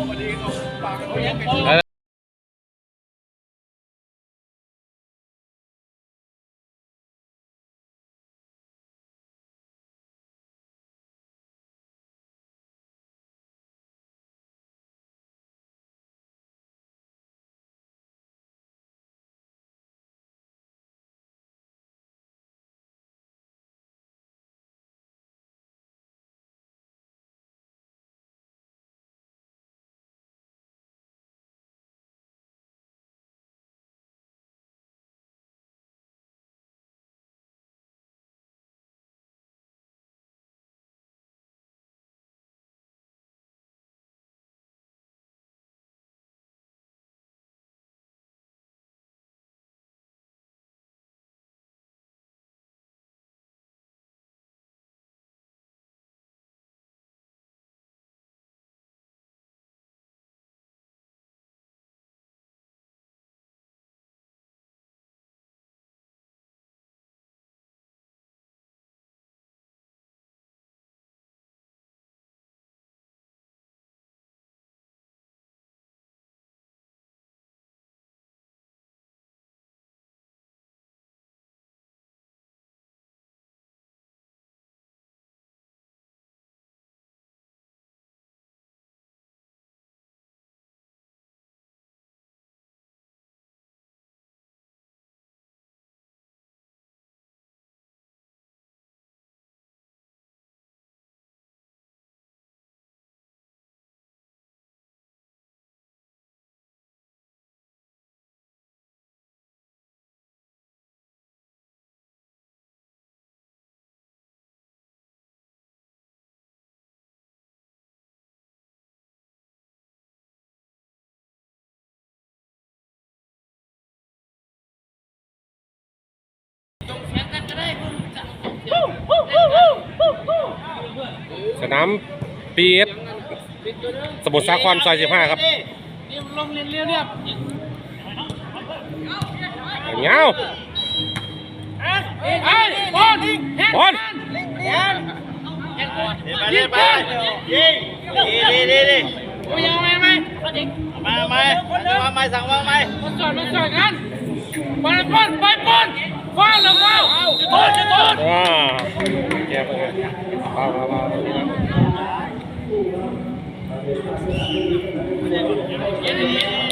เอ้ สนามปีเอสสมุทรสาครซอย15 ครับลงเรียนเรียบเรียบเงาเอ้ยบอลบอลยิงบอลยิงดีดีดีดีโอ้ยยังไงไหมมาไหมมาไหมสั่งมาไหมมาสอดมาสอดกันบอลบอลไปบอล้าดแล้วฟาวจะโดนจะโดนอ่าแกไปไงเบาเบาเบาตรงนี้น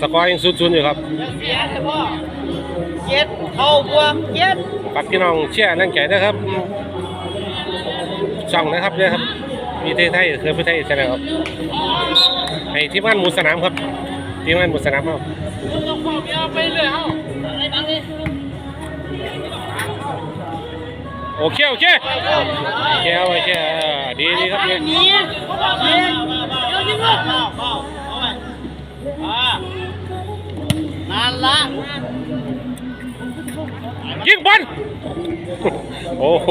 สกอร์ยังศูนย์ๆอยู่ครับเสียแต่พ่อเจ็ดเข้าบวกเจ็ดฝากพี่น้องเชียร์แรงใจนะครับช่องนะครับเนี่ยครับ มีไทยไทยเคยพูดไทยใช่ไหมครับให้ทีมงานหมูสนามครับ ทีมงานหมูสนามครับต้อ งบอกอย่าไปเลยเอ้าอะไรบ้างดิโอเคโอเคโอเคเอาโอเคเออดีดีครับเนี่ยหนีเขาบอกหนีเดี๋ยวยิงลูกเข้าเข้าเข้าไปอ่านานละ ยิงบอลโอ้โห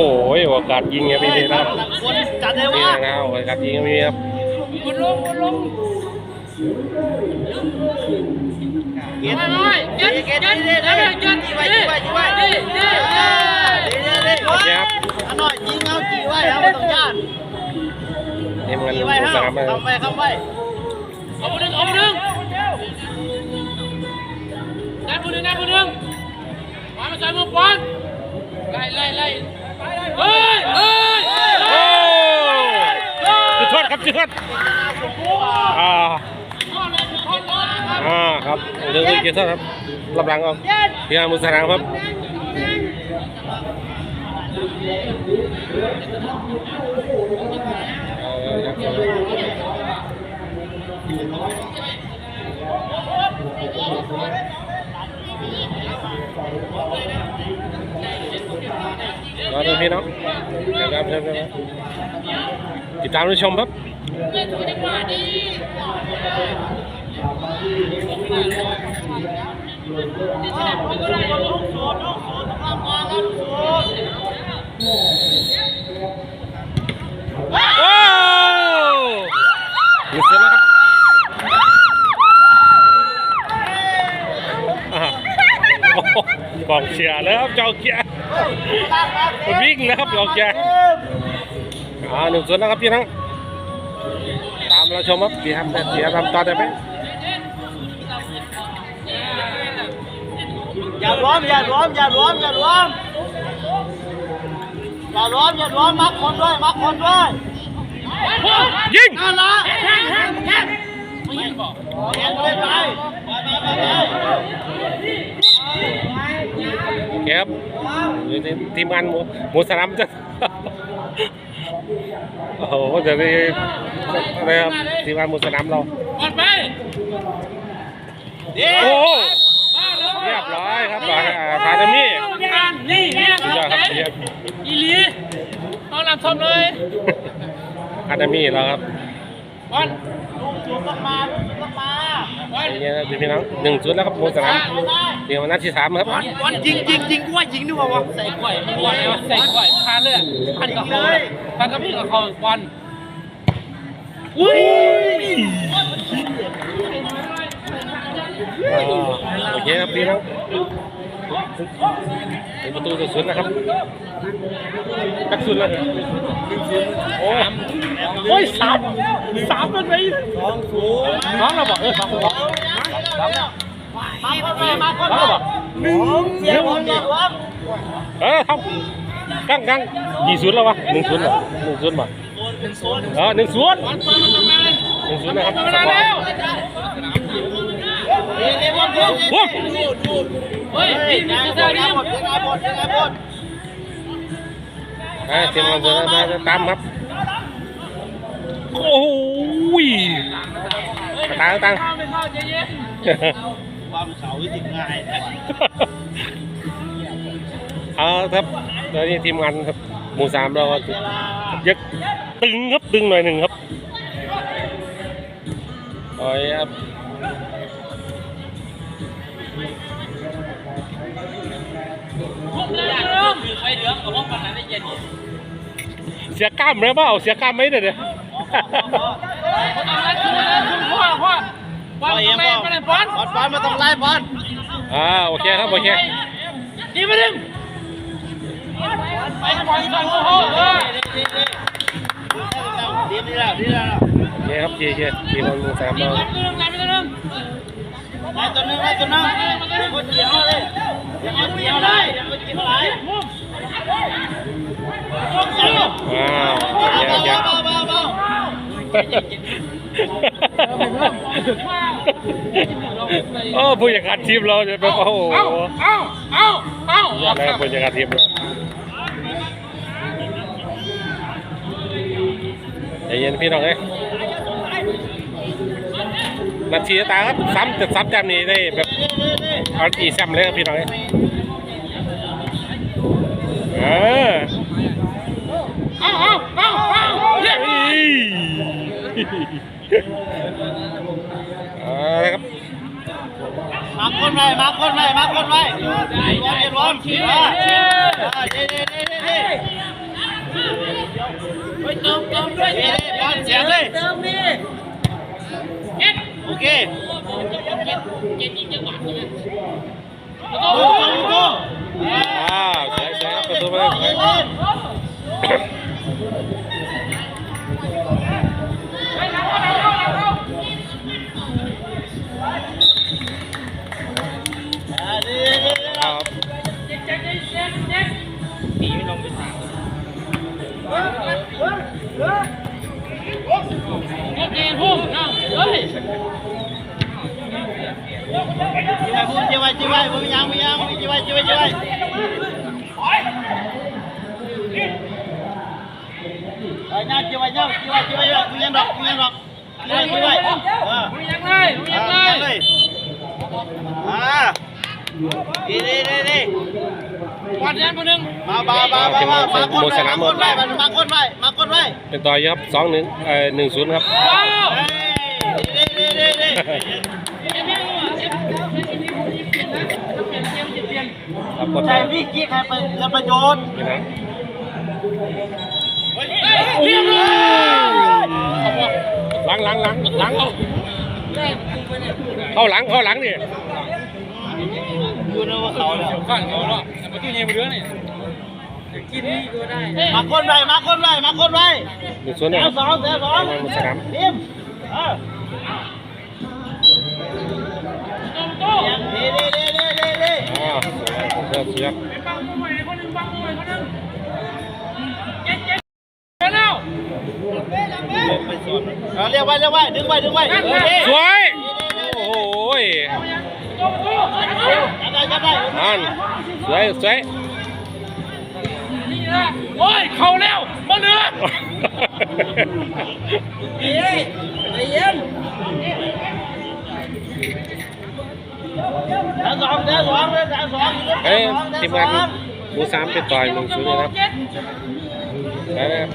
โอกาสยิงครับพี่ดีนะครับคนจัดเลยนี่วะนะครับโอกาสยิงครับพี่ครับบนลงบนลงเก็บไม่ไม่เจ็ดเก็เจ็บดเก็เจ็บดเก็บเจ็ดจีไว้จีไว้จีไว้เจ็ดเจ็ดเจ็ดโอเคครับอันหน่อยยิงเอาจีไว้เอาไม่ต้องย่านทีมงานจีหไว้มูห้าสนามนะครัทำบไปทำไปเอาไปหนึ่งเอาไปหนึ่งได้ไปห นึ่งได้ไปหนึ่งมามาใส่มือบอลไล่ไล่ไล่เฮ้ยเฮ้ยโอ้จุดโทษครับจุดโทษอ่าอ่าครับเรื่องนี้จุดโทษครับรับหลังเอาทีมงานหมูสนามครับ รอดูพี่น้องนะครับเชิญครับติดตามรับชมครับโอ้หยุดเสร็จแล้วครับโอ้โหกองเชียร์แล้วครับเจองเชียร์ วิ่งแล้วครับกองเชียร์อ่าหนึ่งส่วนแล้วครับพี่น้องตามเราชมครับพี่ทำได้พี่ทำต่อได้ไหมอย่ารวมอย่ารวมอย่ารวมอย่ารวมอย่ารวมอย่ารวมมักคนด้วยมักคนด้วยยิงนั่นละแข่งแข่งแข่งไม่ยิงบอกเลี้ยงเลยไปไปไปไปไปโอเคครับอยู่ในทีมงานหมูหมูสนามจะโอ้โหเดี๋ยวนี้นะครับทีมงานหมูสนามเราบอลไปดีโอ้โหมาเลยเรียบร้อยครับอ่าทานามินี่เนี่ยสุดยอดครับเรียบอีลีเอาลำทมเลยทานามิแล้วครับ บอลลูกจุกต้องมาลูกจุกต้องมาบอลอย่างเงี้ยนะพี่น้องหนึ่งจุดแล้วครับหมูสนามเดี๋ยวนัดที่สามครับบอลยิงยิงยิงกูว่ายิงดีกว่าวะใส่กล้วยไม่บอลเลยวะใส่กล้วยพาเลยพันกับเขาเลยพันกับพี่กับเขาบอลอุ้ยอ่าโอเคครับพี่น้อง เป็นประตูสุดๆนะครับกักสุดเลยโอ้โอ้ยสามสามเป็นไงสองศูนย์สองเราบอกเออสองเราบอกมาคนไปมาคนสองไปเราบอกเสียคนอย่ารวมเออเท่ากั้งกังกี่ศูนย์แล้ววะหนึ่งศูนย์เหรอหนึ่งศูนย์มาเป็นโซนเออหนึ่งศูนย์หนึ่งศูนย์นะครับทำงานแล้ว เฮ้ยเดี๋ยวคนเดี๋ยวโอ้ยเฮ้ยเฮ้ยนี่นายมีหมเจ้าดดินายหมดนายหมดนายหมดอ่าทีมงานจะมาตามครับโอ้ยตางตังเข้าไม่เข้าใจเย็นความเสาวิจิตง่ายเอาครับตอนนี้ทีมงานครับหมู่สามเราก็เวลายักตึงครับตึงหน่อยหนึ่งครับโอ้ยครับ เสียกล้ามเลยเปล่าเสียกล้ามไหมเดี๋ยวเดี๋ยวพ่อพ่อบอลเอ็มบอลบอลบอลมาต้องไล่บอลอ่าโอเคครับโอเคดีมาดึงไปบอลก่อนโอ้โหเออดีดีแล้วดีแล้วโอเคครับเชียร์เชียร์ทีมงานหมู่สามเรารับตัวนึงรับตัวนึงไล่ตัวนึงไล่ตัวนึงคนเกี่ยวเลยยังคนเกี่ยวได้ยังคนเกี่ยวได้อ้าวโอเคโอเคเบาเบาเบาโอ้ผู้จัดการทีมเราจะแบบโอ้โหเอาเอาเอาเอายอดเลยผู้จัดการทีมเราใจเย็นพี่น้องเอ้ยนาทีตาครับซ้ำแต่ซ้ำจำนี้ได้แบบเอาอีแซมเลยครับพี่น้องเอ้ย เออเอาเอาเอาเอาเรียกเฮ้ยเอาละครับมาคนไว้มาคนไว้มาคนไว้รวมรวมทีเออเด้เด้เด้เด้เด้ไปเติมเติมด้วยเด้บอลเสียงเลยเติมดิเอ็ดโอเคเย็นยิงจังหวะใช่ไหมดูดูดูอ้าวใช่ใช่ครับประตูมาเลยเอาค รับเอ็ดเอ็ดพุ่งน้องเฮ้ยจีไว้จีไว้จีไว้ไม่ยังไม่ยังจีไว้จีไว้จีไว้ไอ้เนี่ยจีไว้เนี่ยจีไว้จีไว้ยดอกไม่ยังดอกจีไว้จีไว้เออมึงยังไงมึงยังไงเลยอ่าดีดีดีดีวันคนหนึ่งมามามามามามาคนไว้มาคนไว้มาคนไว้มาคนไว้เป็นต่อยครับสองหนึ่งเอ่อหนึ่งศูนย์ครับว้าวดีดี ดีดีครับกดใช่พี่กี้ใครเป็นจะประโยชน์พี่น้องเรียบร้อยหลังหลังหลังหลังเข้าหลังเข้าหลังนี่อยู่ในว่าเขาแล้วข้างเขาเนาะแต่ประตูยังไม่เดือนี่กินนี่ก็ได้มาคนไว้มาคนไว้มาคนไว้หนึ่งศูนย์แถนะควรับสองแถวสองประมาณมุสนามทีมเออดีดีดีดีดีดีอ่า เสียเสียแล้วเอาเรียกไว้เรียกไว้ดึงไว้ดึงไว้ดีสวย โอ้โหยจับได้จับได้อ่านสวยสวยนี่นะโอ้ย เข้าแล้วมาเหลือดีใจเย็น เอ้ยทีมงานหมูสามเป็นต่อยหนึ่งศูนย์เลยนะครับได้ไหมครับ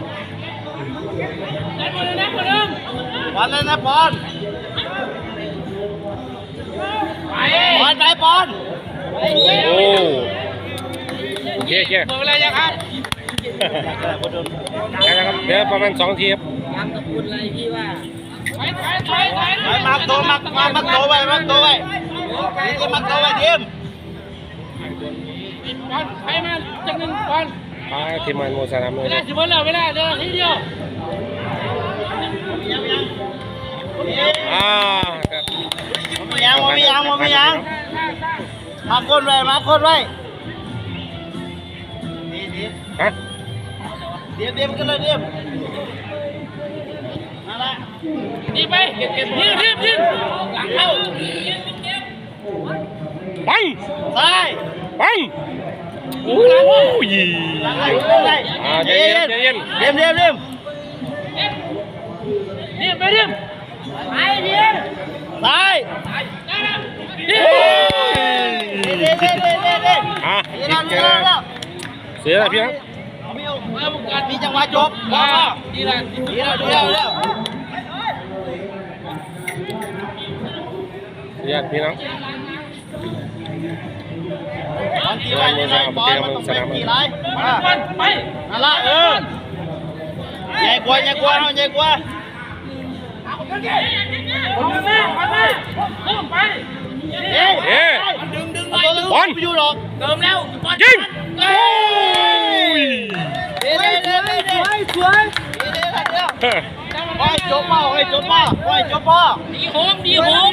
บอลเลยนะบอลไปบอลไปบอลโอ้โอเคโอเคหมดเวลายังครับได้แล้วครับเดี๋ยวประมาณสองทีครับไปไปไปไปไปมักตัวมักมามักตัวไว้มักตัวไว้ นี่จะมักตัวไว้ทีมบอลไปมาจังหนึ่งบอลอ่าทีมงานหมูสนามเลยเวลาสิบวันแล้วเวลาเดี๋ยวทีเดียวอ่าครับไม่ยังม่ยังม่ยังมาคนไว้มาคนไว้ดีดีฮะเดี๋ยวเดี๋ยวกันเลยเดี๋ยวนั่นแหละดีไปยิงยิงยิงหลังเข้า ปังซ้ายปังโอ้ยหลังให้หลังให้อ่าใจเย็นใจเย็นเดี๋ยวเดี๋ยวเดี๋ยวดีไปดิไปดิซ้ายดีเดี๋ยวเดี๋ยวเดี๋ยวเดี๋ยวเดี๋ยวเดี๋ยวอะเดี๋ยวเดี๋ยวเดี๋ยวเสียแล้วพี่ครับมีมีจังหวะจบพอพอดีละดีแล้วดีแล้วดีแล้วเสียพี่น้อง บอลตีไว้ตีไว้บอลมันต้องเป็นตีไรมาบอลไปนั่นละเออใหญ่กว่าใหญ่กว่าใหญ่กว่าคนแม่คนแม่เริ่มไปเอ๊ะเอ๊ะดึงดึงบอลอยู่หรอกเติมแล้วบอลยิงโอ้ยเดี๋ยวเดี๋ยวเดี๋ยวยสวยเดี๋ยวเดี๋ยวเดี๋ย วเฮ้ยโอ้ยจบพ่อโอ้ยจบพ่อโอ้ยจบพ่อดีโฮมดีโฮม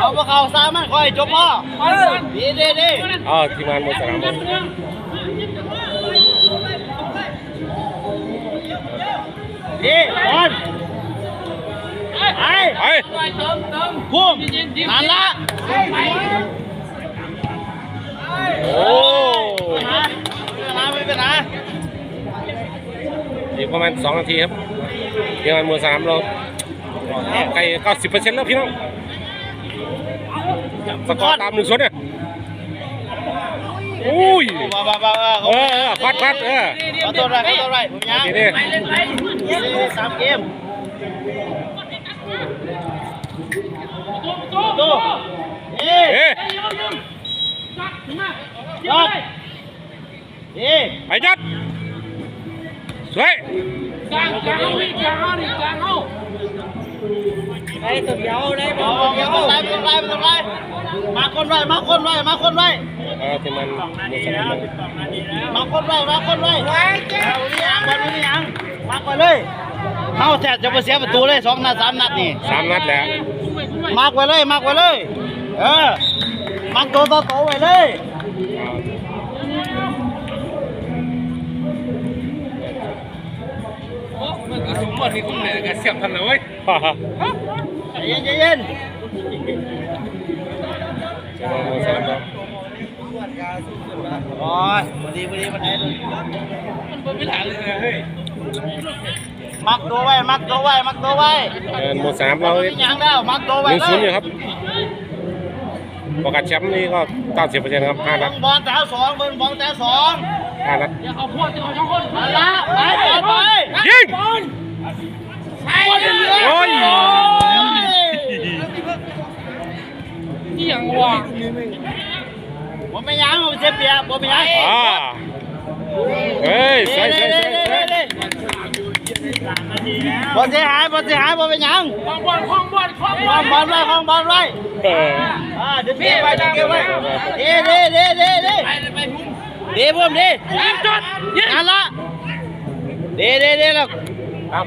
เอาพวกเขาสามันโอ้ยจบพ่อดีดีดีอ่าทีมงานหมูสนามเลยดีบอลไอ้ไปเติมเติมพุ่มนั่นละโอ้มาไม่เป็นไรอีกประมาณสองนาทีครับ ทีมงานหมูสนามเราใกล้เก้าสิบเปอร์เซ็นต์แล้วพี่น้องสกอร์ตามหนึ่งศูนย์เนี่ยอุ้ยบ้าบ้าบ้าเออเออฟัดฟัดเออขอโทษไรขอโทษไรผมยังทีนี้ไปเล่นไปดีสามเกมโต้โตเอ๊ะเอ๊ะยอมยอมจัดขึ้นมายอดดีไอ้จัดสวย กลางกลางเอาดิกลางเอาดิกลางเอาไม่ต้องไรไม่ต้องไรไม่ต้องไรมาคนไว้มาคนไว้มาคนไว้เออทีมงานมูสนามมาคนไว้มาคนไว้ไว้เจ้านี่ยังวันนี้ยังมาก่อนเลยเฮาแท้จะไปเสียประตูเลยสองนัดสามนัดนี่สามนัดแล้วมไปคุ้มไปมากไว้เลยมากไว้เลย เออมักโตโตโตไว้เลย มันก็สมบูรณ์ที่คุ้มเลยก็เสียบทันเลยฮ่าฮ่าใจเย็นใจเย็นทีมงานหมูสนามเราโอ้ยพอดีพอดีมันไหนเลยมันเป็นปัญหาเลยเฮ้ยมักตัวไว้ มักตัวไว้ มักตัวไว้เออหมูสนามเราไม่ยังแล้ว มักตัวหไว้นึ่งเลศูนย์อยู่ยครับประกาศแชมป์นี่ก็เก้าสิบเปอร์เซ็นต์ครับห้านัดบอลแถวสองเบิ้งบอลแถวสองห้านัดอย่าเอาพวกที่เขาช่องคนมาละไปบอลไปยิง โอ้ยนี่อย่างวะผมไม่ยั้งผมเสียเปรียบผมไม่ยั้งอ่าเฮ้ยใส่ใส่ใส่ใส่บอลเสียหายบอลเสียหายบอลเป็นยังคล้องบอลคล้องบอลคล้องคล้องบอลไว้คล้องบอลไว้เอออ่าดึงเกมไว้ดึงเกมไว้เด้เด้เด้เด้เด้ไปเลยไปพุ่งเด้พุ่มเด้ยิงจอดยิงนั่นละเด้เด้เด้แล้วครับ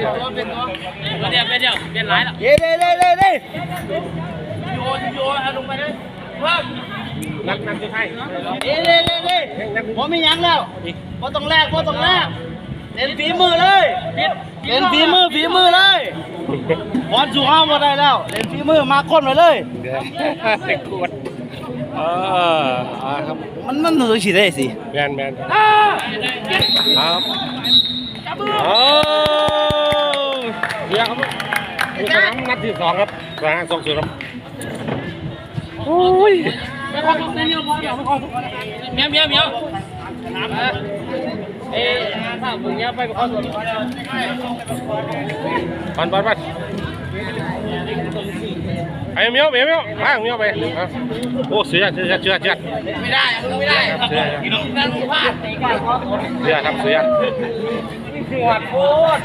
เดี๋ยวเป็นตัวเดี๋ยวเป็นเดี๋ยวเป็นไรแล้วเด้เด้เด้เด้เด้โยนโยนเอาลงไปเลยเพิ่มนัดนัดสุดท้ายเด้เด้เด้เด้ผมไม่ยั้งแล้วพอต้องแลกพอต้องแลกเล่นฝีมือเลยเล่นฝีมือฝีมือเลยบอลสู่ห้ามมาได้แล้วเล่นฝีมือมาก้นไปเลยเดี๋ยวเด็กกวดเอออ่าครับมันมันรู้สิได้สิแมนแมนครับอ่าครับ โอ้เดี๋ยวครับนี่ครับนัดที่สองครับสองสองศูนย์ครับโอ้ยไม่ขอทุกเดี๋ยวเดี๋ยวไม่ขอทุกเมียวเมียวเมียเอ๊ะถ้ามึงเนี้ยไปไม่ขอทุกปันปันปัน ไอ้เมียวเมียวเมียวมาเมียวไปอะโอ้เสือเสือเสือเสือไม่ได้ไม่ได้เสือนั่นพลาดเสือครับเสือหัวโคตร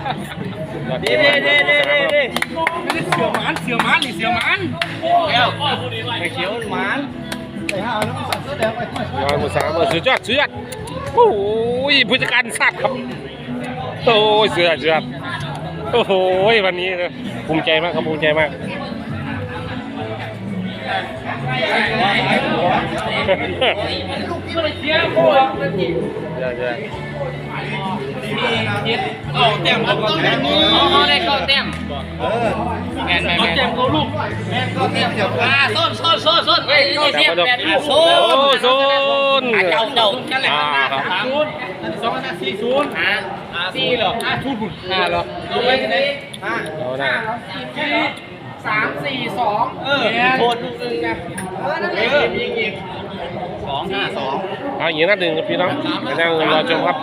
เด้เด้เด้เด้เด้เด้เสือมันเสือมันนี่เสือมันเดี๋ยวไอ้เขียวหมานมาหมู่สามเออสุดยอดสุดยอดโอ้ยผู้จัดการสัตว์ครับโอ้ยเสือเสือโอ้โหวันนี้นะภูมิใจมากครับภูมิใจมาก dạ dạ cầu เต็มเขาเต็มเขาได้เขาเต็มแมนแมนเขาเต็มเขาลูกแมนเขาเต็มเดี๋ยวอ่าส้นส้นส้นส้นไอ้นี่เต็มแมนส้นส้นเจ้าเจ้านั่นแหละสามศูนย์สองห้าสี่ศูนย์สี่หรอห้าศูนย์ห้าหรอลงไปที่ไหนห้าห้าสี่ สามสี่สองเออโคตรลูกนึงนะเออนั่นเองยิงยิงสองห้าสองเอาอย่างนี้นัดหนึ่งครับพี่น้องไปนั่งรอชมครับ